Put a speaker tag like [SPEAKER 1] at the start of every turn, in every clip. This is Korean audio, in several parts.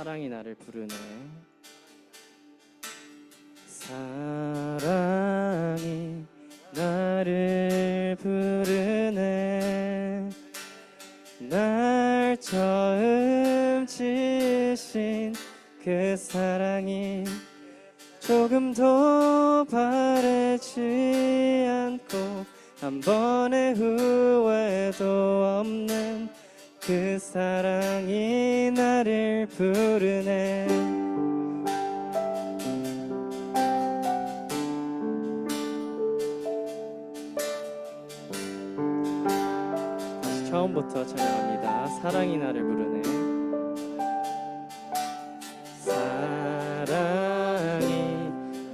[SPEAKER 1] 사랑이 나를 부르네. 사랑이 나를 부르네. 날 처음 지신 그 사랑이 조금 더 바래지 않고 한 번의 후회도 없는 그 사랑이 나를 부르네. 다시 처음부터 찬양합니다. 사랑이 나를 부르네. 사랑이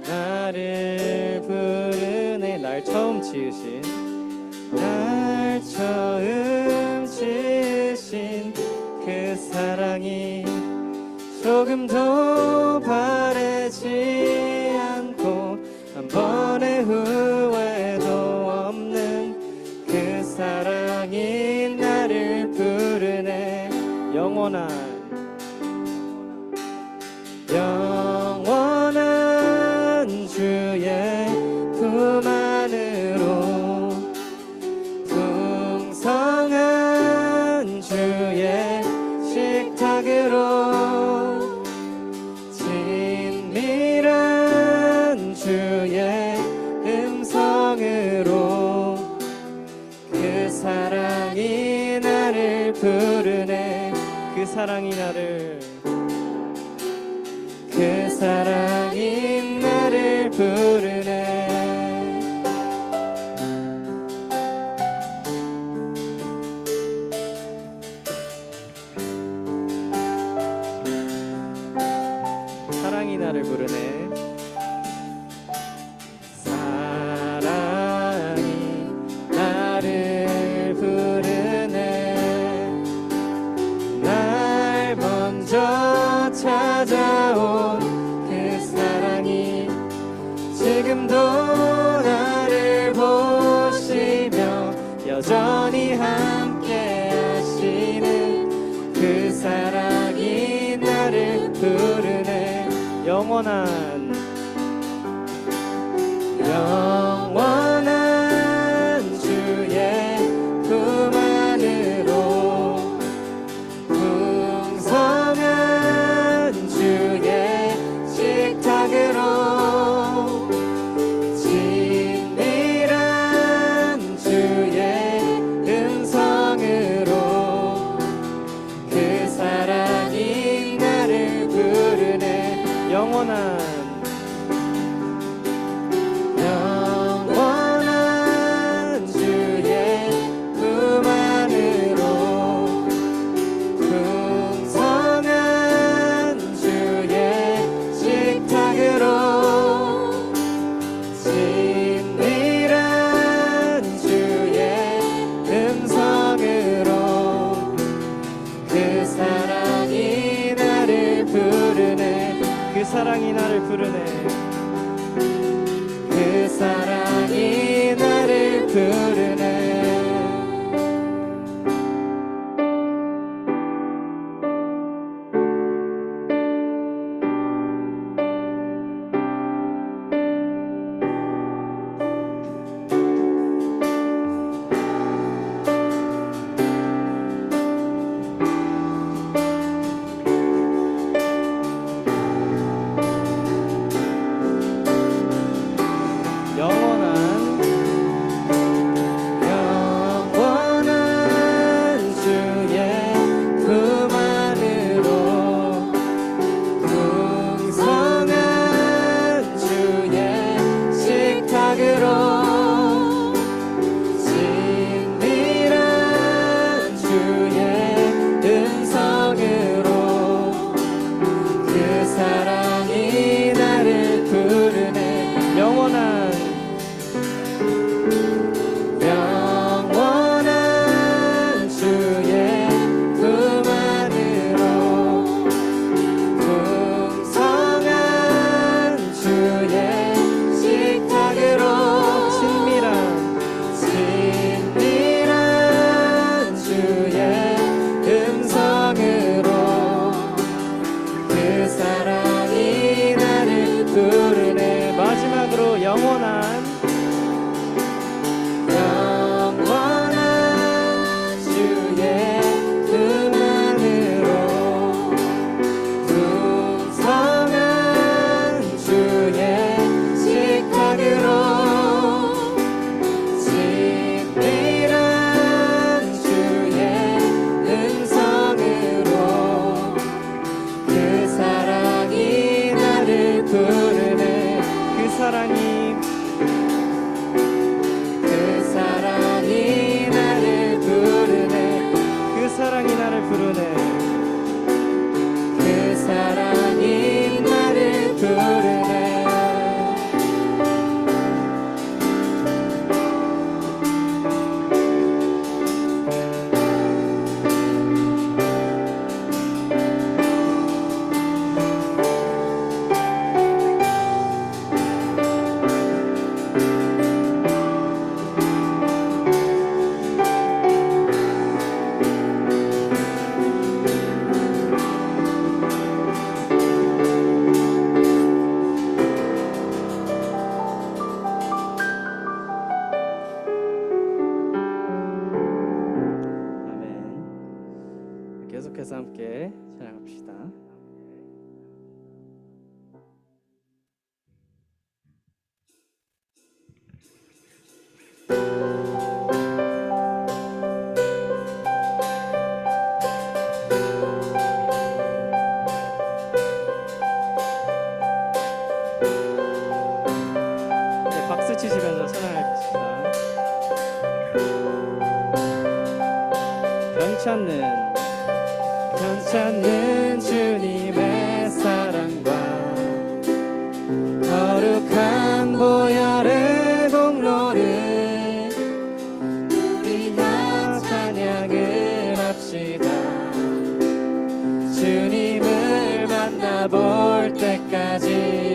[SPEAKER 1] 나를 부르네. 날 처음 지으신 사랑이 나를 그 사랑. 괜찮는 편찮는 주님의 사랑과 거룩한 보혈의 공로를 위한 찬양을 합시다. 주님을 만나볼 때까지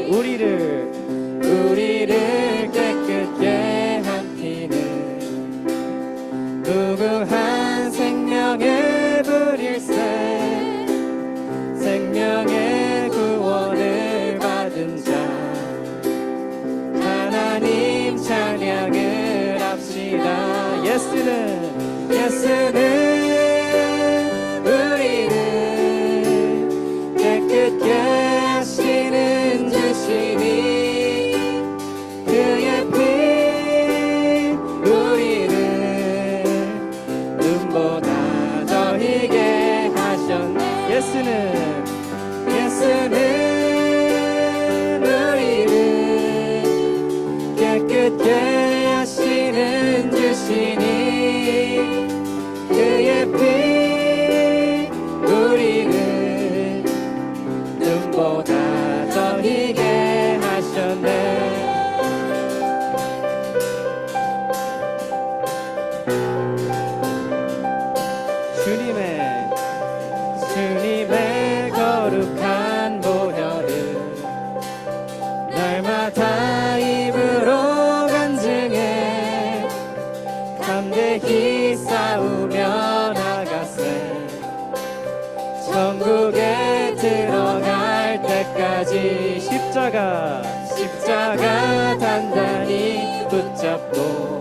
[SPEAKER 1] 잡고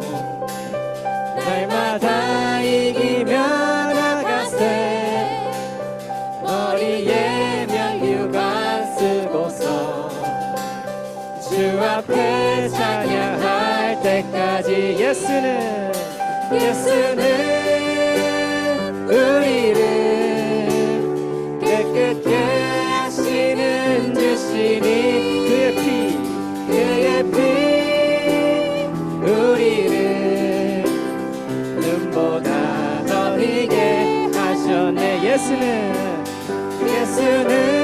[SPEAKER 1] 날마다 이기며 나가세 머리에 면류가 쓰고서 주 앞에 찬양할 때까지 예수는 예수는 Kesini Kesini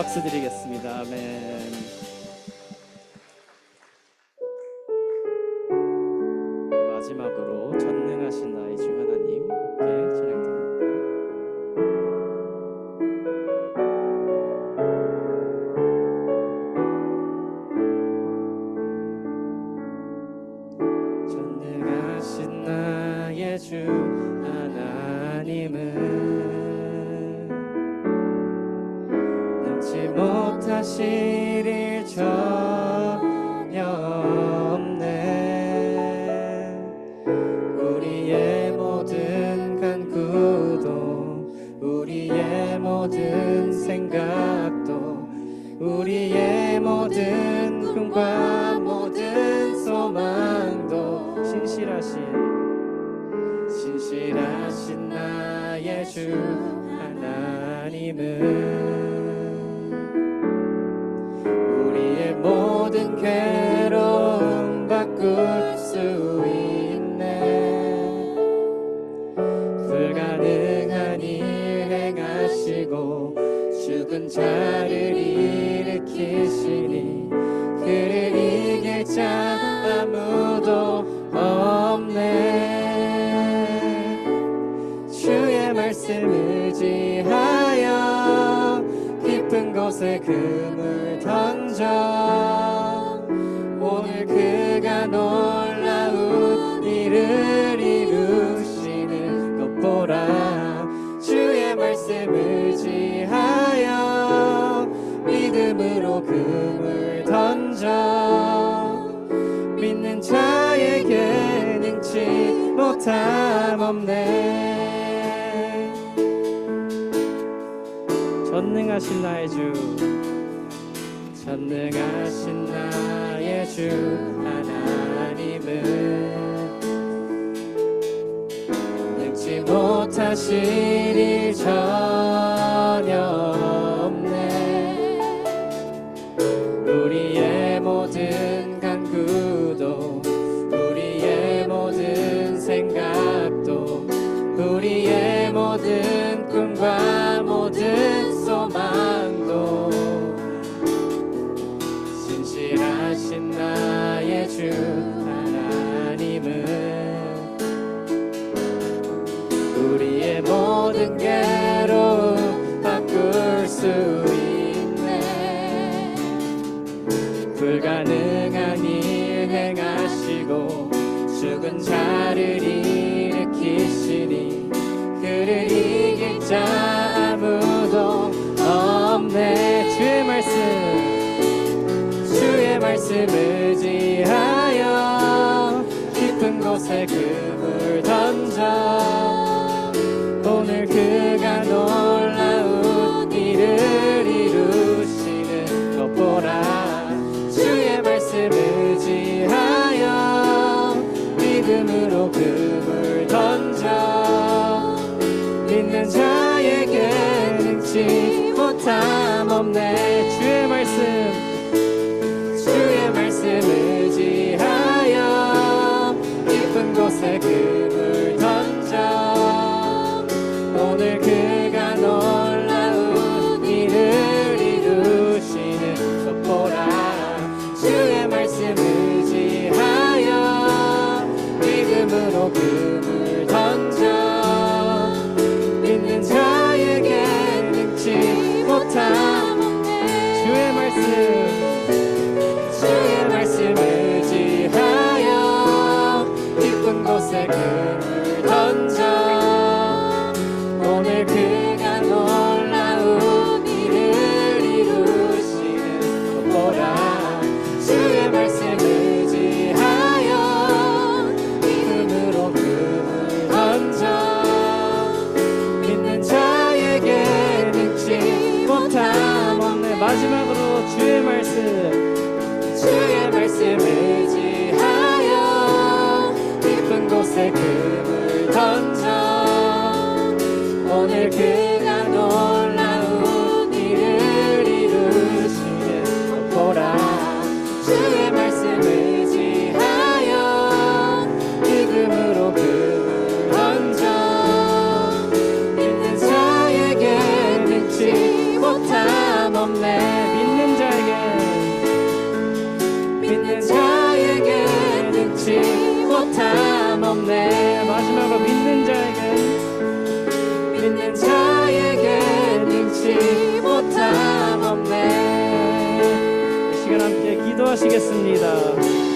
[SPEAKER 1] 박수 드리겠습니다. 아멘. 마지막으로 전능하신 나의 주 하나님께 찬양드립니다. 전능하신 나의 주 사실이 전혀 우리의 모든 간구도 우리의 모든 생각도 우리의 모든 꿈과 모든 소망도 신실하신 나의 주 하나님은 자를 일으키시니 그를 이길 자 아무 탐 없네. 전능하신 나의 주 전능하신 나의 주 하나님은 능지 못하실 이 전혀. 죽은 자를 일으키시니 그를 이길 자 아무도 없네. 주의 말씀 주의 말씀 의지하여 깊은 곳에 그물 던져 오늘 그가 너